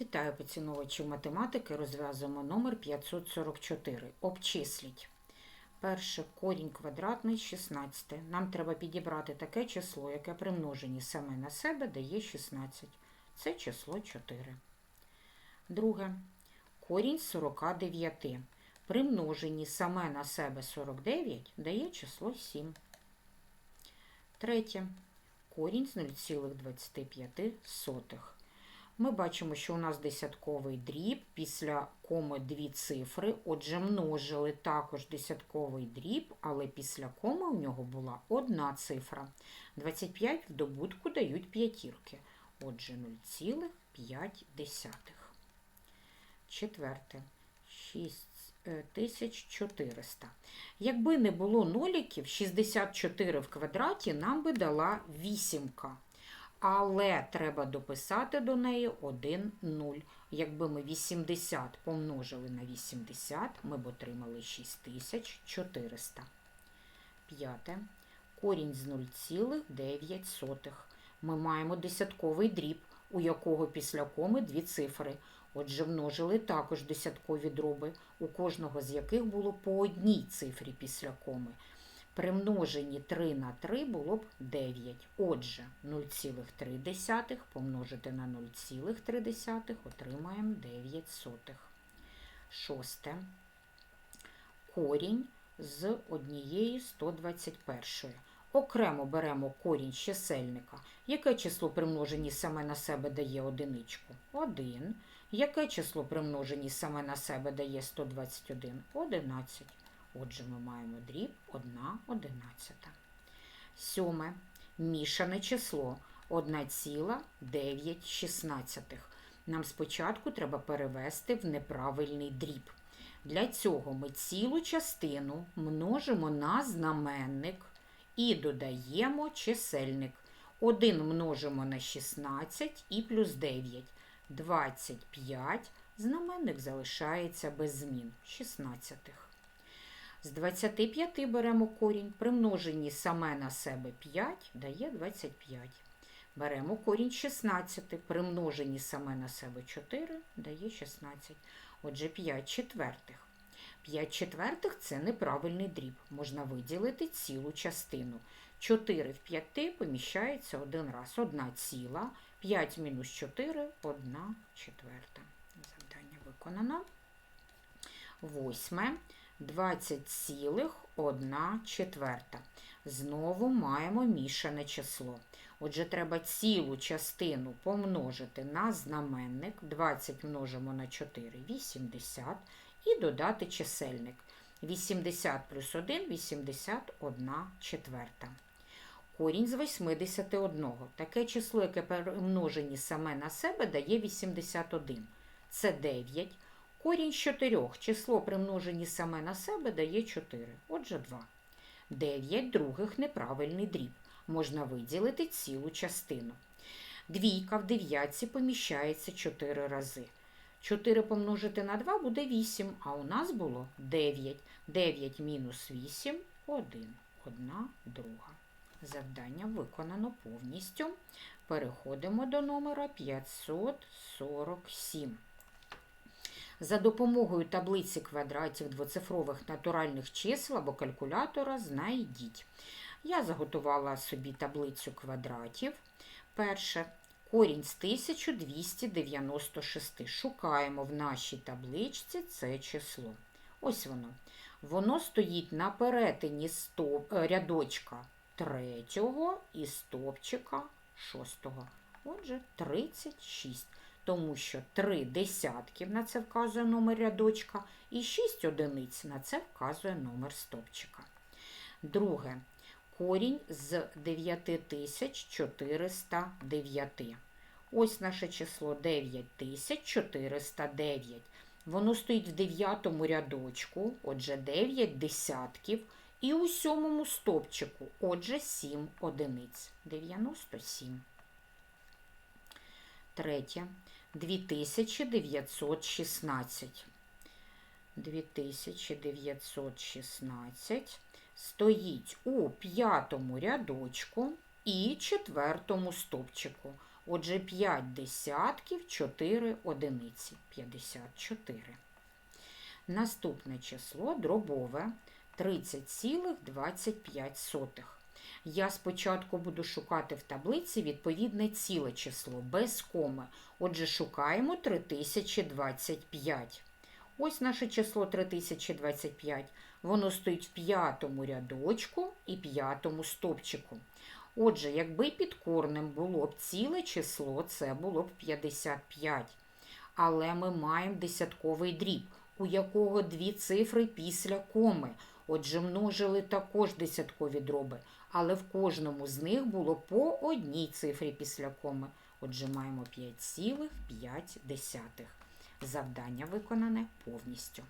Вітаю поціновувачів математики. Розв'язуємо номер 544. Обчисліть. Перше корінь квадратний 16. Нам треба підібрати таке число, яке при множенні саме на себе дає 16. Це число 4. Друге. Корінь 49. При множенні саме на себе 49 дає число 7. Третє. Корінь з 0,25. Ми бачимо, що у нас десятковий дріб, після коми дві цифри, отже, множили також десятковий дріб, але після коми у нього була одна цифра. 25 в добутку дають п'ятірки, отже, 0,5. Четверте. 6400. Якби не було ноліків, 64 в квадраті нам би дала вісімка. Але треба дописати до неї 1 0. Якби ми 80 помножили на 80, ми б отримали 6400. П'яте. Корінь з 0,9. Ми маємо десятковий дріб, у якого після коми дві цифри. Отже, множили також десяткові дроби, у кожного з яких було по одній цифрі після коми. При множенні 3 на 3 було б 9. Отже, 0,3 помножити на 0,3 отримаємо 9 сотих. Шосте. Корінь з однієї 121. Окремо беремо корінь чисельника. Яке число при множенні саме на себе дає одиничку? 1. Яке число при множенні саме на себе дає 121? 11. Отже, ми маємо дріб 1 одинадцята. Сьоме. Мішане число 1,9. Нам спочатку треба перевести в неправильний дріб. Для цього ми цілу частину множимо на знаменник і додаємо чисельник. 1 множимо на 16 і плюс 9. 25. Знаменник залишається без змін 16. З 25 беремо корінь, при множенні саме на себе 5 дає 25. Беремо корінь 16, при множенні саме на себе 4 дає 16. Отже, 5 четвертих. 5 четвертих це неправильний дріб. Можна виділити цілу частину. 4 в 5 поміщається один раз. 1 ціла. 5 мінус 4 – 1 четверта. Завдання виконано. Восьме. 20,1 четверта. Знову маємо мішане число. Отже, треба цілу частину помножити на знаменник. 20 множимо на 4 – 80. І додати чисельник. 80 плюс 1 – 81 четверта. Корінь з 81. Таке число, яке перемножені саме на себе, дає 81. Це 9. Корінь з 4. Число при множенні саме на себе дає 4. Отже, 2. 9 других неправильний дріб. Можна виділити цілу частину. Двійка в дев'ятці поміщається 4 рази. 4 помножити на 2 буде 8, а у нас було 9. 9 мінус 8 – 1. Одна друга. Завдання виконано повністю. Переходимо до номера 547. За допомогою таблиці квадратів двоцифрових натуральних чисел або калькулятора знайдіть. Я заготувала собі таблицю квадратів. Перше. Корінь з 1296. Шукаємо в нашій табличці це число. Ось воно. Воно стоїть на перетині стоп, рядочка третього і стопчика шостого. Отже, 36 тому що 3 десятків на це вказує номер рядочка, і 6 одиниць на це вказує номер стопчика. Друге. Корінь з 9409. Ось наше число 9409. Воно стоїть в дев'ятому рядочку, отже, 9 десятків, і у сьомому стопчику, отже, 7 одиниць. 97. Третє. 2916. 2916 стоїть у п'ятому рядочку і четвертому стопчику. Отже, 5 десятків, 4 одиниці. 54. Наступне число дробове 30,25. Я спочатку буду шукати в таблиці відповідне ціле число без коми. Отже, шукаємо 3025. Ось наше число 3025. Воно стоїть в п'ятому рядочку і п'ятому стопчику. Отже, якби під корнем було б ціле число, це було б 55. Але ми маємо десятковий дріб, у якого дві цифри після коми. Отже, множили також десяткові дроби, але в кожному з них було по одній цифрі після коми. Отже, маємо 5,5. Завдання виконане повністю.